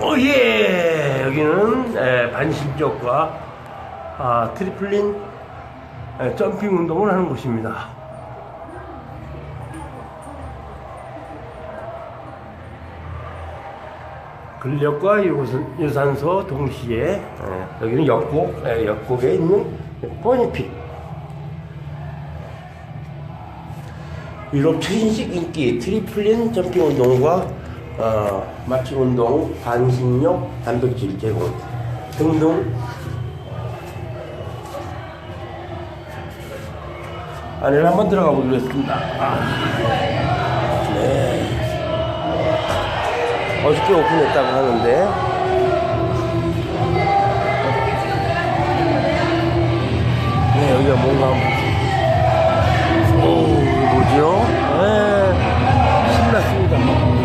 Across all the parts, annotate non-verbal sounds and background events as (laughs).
오예 여기는 에, 반신쪽과 아, 트리플린 에, 점핑 운동을 하는 곳입니다. 근력과 유산- 유산소 동시에 에, 여기는 역곡 에, 역곡에 있는 버니핏 유럽 최신식 인기 트리플린 점핑 운동과 어, 마취 운동, 반신욕, 단백질 제공 등등 안에를 한번 들어가 보기로 했습니다. 아, 네. 어저께 오픈했다고 하는데 네 여기가 뭔가 오 뭐죠? 네 신났습니다.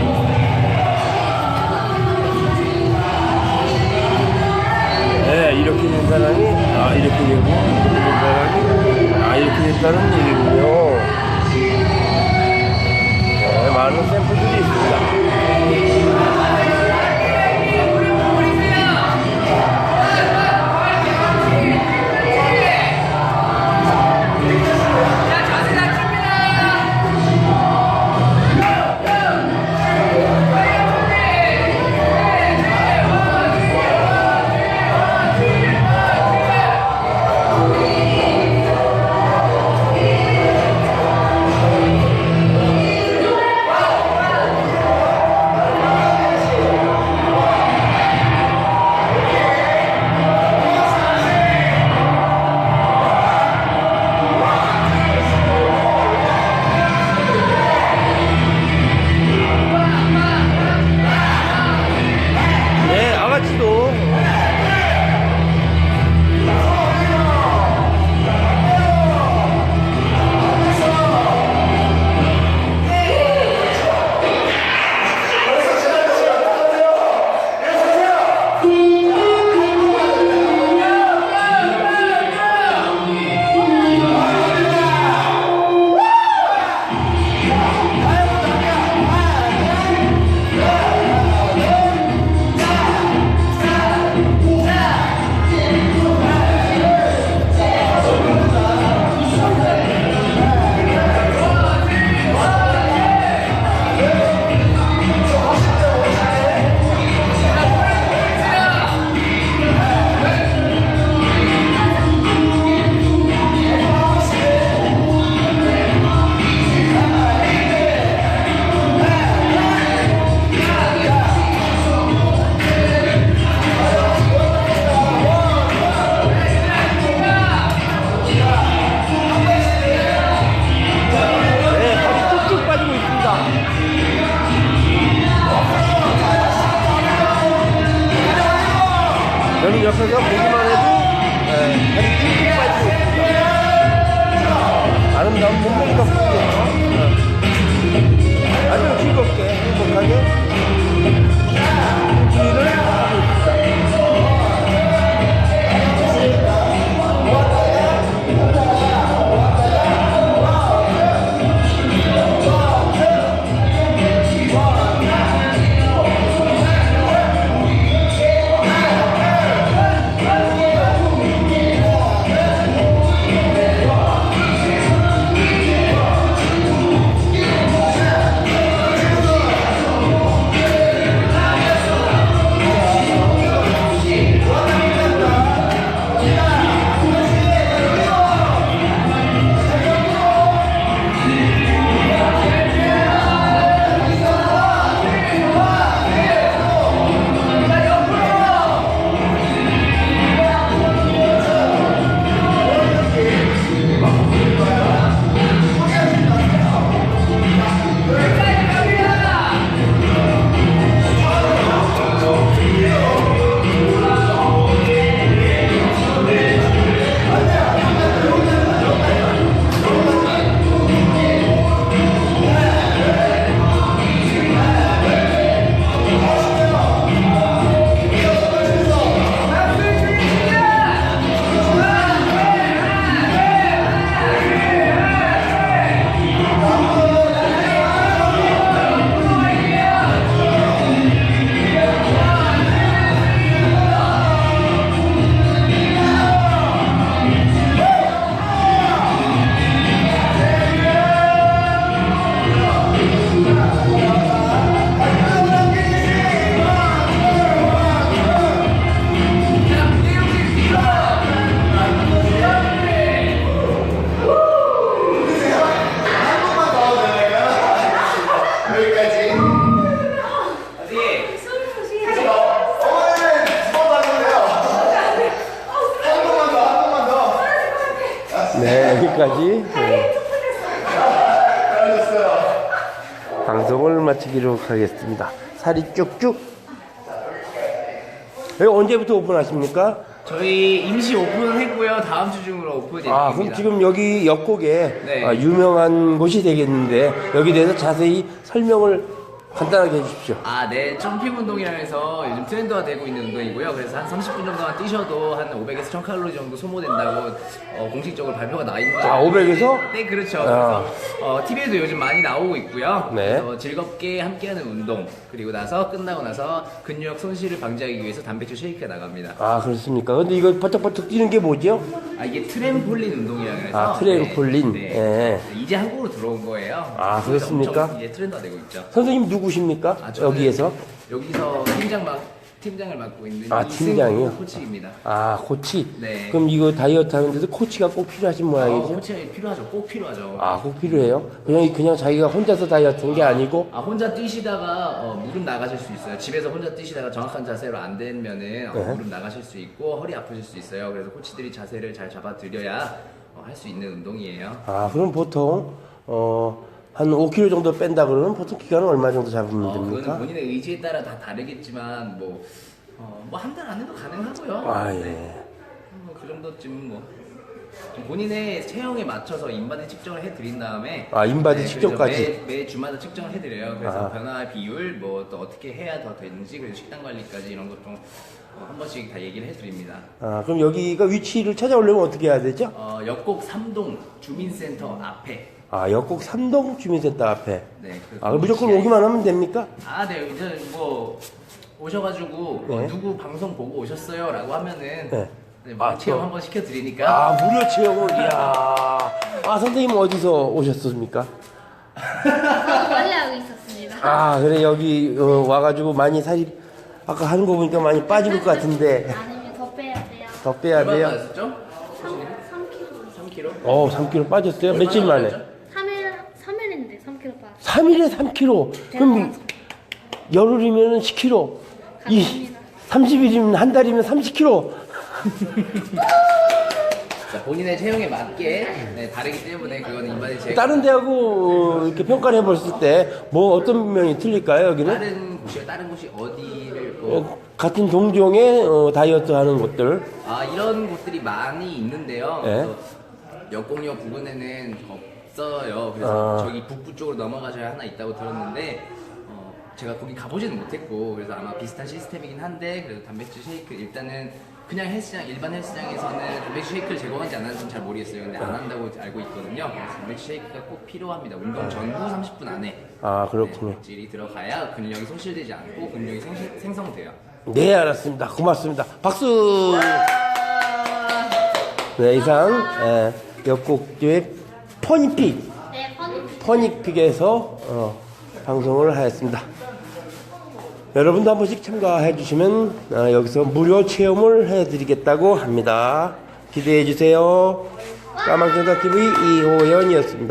사람이 아 이렇게 되고 된 사람이 아 이렇게 됐다는 얘기 저 여기까지 예. 방송을 마치기로 하겠습니다. 살이 쭉쭉. 여기 언제부터 오픈하십니까? 저희 임시 오픈했고요. 다음 주 중으로 오픈 예정입니다. 아, 그럼 지금 여기 옆곡에 네. 아, 유명한 곳이 되겠는데 여기 대해서 자세히 설명을 간단하게 해주십시오. 아, 네. 점핑 운동이라 해서 요즘 트렌드화 되고 있는 운동이고요. 그래서 한 30분 정도만 뛰셔도 한 500에서 1000칼로리 정도 소모된다고 어, 공식적으로 발표가 나 있죠. 아, 500에서? 네, 그렇죠. 아. 그래서 어, TV에도 요즘 많이 나오고 있고요. 네. 그래서 즐겁게 함께하는 운동 그리고 나서 끝나고 나서 근육 손실을 방지하기 위해서 단백질 쉐이크가 나갑니다. 아 그렇습니까? 근데 이거 버쩍버쩍 뛰는 게 뭐죠? 아, 이게 트램폴린 운동이라 그래서 아, 트램폴린. 네, 예. 네. 이제 한국으로 들어온 거예요. 아, 그래서 그렇습니까? 엄청 이제 트렌드화 되고 있죠. 선생님 누 구십니까? 아, 저는 여기에서? 여기서 팀장 막 팀장을 맡고 있는 아, 팀장이요? 코치입니다. 아 코치. 네. 그럼 이거 다이어트 하는데도 코치가 꼭 필요하신 어, 모양이죠? 코치 필요하죠. 꼭 필요하죠. 아 꼭 필요해요? 그냥 그냥 자기가 혼자서 다이어트 한 게 아니고 아, 혼자 뛰시다가 어, 무릎 나가실 수 있어요. 집에서 혼자 뛰시다가 정확한 자세로 안 되면은 어, 네. 무릎 나가실 수 있고 허리 아프실 수 있어요. 그래서 코치들이 자세를 잘 잡아드려야 어, 할수 있는 운동이에요. 아 그럼 보통 어. 한 5kg 정도 뺀다 그러면 보통 기간은 얼마 정도 잡으면 어, 됩니까? 그거는 본인의 의지에 따라 다 다르겠지만 뭐뭐한 달 안에도 가능하고요. 아 네. 예. 뭐그 정도쯤 뭐 본인의 체형에 맞춰서 인바디 측정을 해드린 다음에 아, 인바디 그래서 측정까지? 매, 매 주마다 측정을 해드려요. 그래서 아. 변화 비율 뭐 또 어떻게 해야 더 되는지 그리고 식단 관리까지 이런 것좀 어, 한 번씩 다 얘기를 해드립니다. 아 그럼 여기가 위치를 찾아오려면 어떻게 해야 되죠? 어, 역곡 삼동 주민센터 앞에 아 역곡 삼동 주민센터 앞에. 네. 그 아 무조건 위치에- 오기만 하면 됩니까? 아, 네. 이제 뭐 오셔가지고 어, 네. 누구 방송 보고 오셨어요?라고 하면은 네. 네, 뭐 아, 체험 또- 한번 시켜드리니까 아 무료 체험을 이야. (laughs) 아 선생님 어디서 오셨습니까? 원래 하고 있었습니다. 아 그래 여기 어, 와가지고 많이 살이 아까 하는 거 보니까 많이 빠진 것 같은데 아니면 더 빼야 돼요. 더 빼야 얼마나 돼요. 하셨죠? 3, 3kg. 3kg? 어 3kg 빠졌어요? 며칠 만에? 3일, 3일 했는데 3kg 빠졌어요. 3일에 3kg. 그럼 열흘이면 10kg. 이 감사합니다. 30일이면 한 달이면 30kg. 자, 본인의 체형에 맞게 네, 다르기 때문에 그거는 인바디 제가 다른 데하고 이렇게 평가를 해봤을 때 뭐 어떤 면이 틀릴까요 여기는? 다른 곳이요 다른 곳이 어디를 뭐, 어, 같은 동종의 어, 다이어트 하는 곳들 아 이런 곳들이 많이 있는데요. 네. 그래서 역공역 부근에는 없어요. 그래서 아. 저기 북부 쪽으로 넘어가셔야 하나 있다고 들었는데 어, 제가 거기 가보지는 못했고 그래서 아마 비슷한 시스템이긴 한데 그래도 단백질 쉐이크 일단은 그냥 헬스장 일반 헬스장에서는 단백질 쉐이크를 제공하지 않았는지 잘 모르겠어요. 근데 안 한다고 알고 있거든요. 그래서 단백질 쉐이크가 꼭 필요합니다. 운동 전후 30분 안에 아 네, 그렇군요 단백질이 들어가야 근력이 손실되지 않고 근력이 생, 생성돼요. 네 알았습니다 고맙습니다 박수 네 이상 예, 옆곡교의 퍼니픽 네, 퍼니 퍼닉픽에서 어, 방송을 하였습니다. 여러분도 한 번씩 참가해 주시면 어, 여기서 무료 체험을 해드리겠다고 합니다. 기대해 주세요. 까망전사 TV 이호연이었습니다.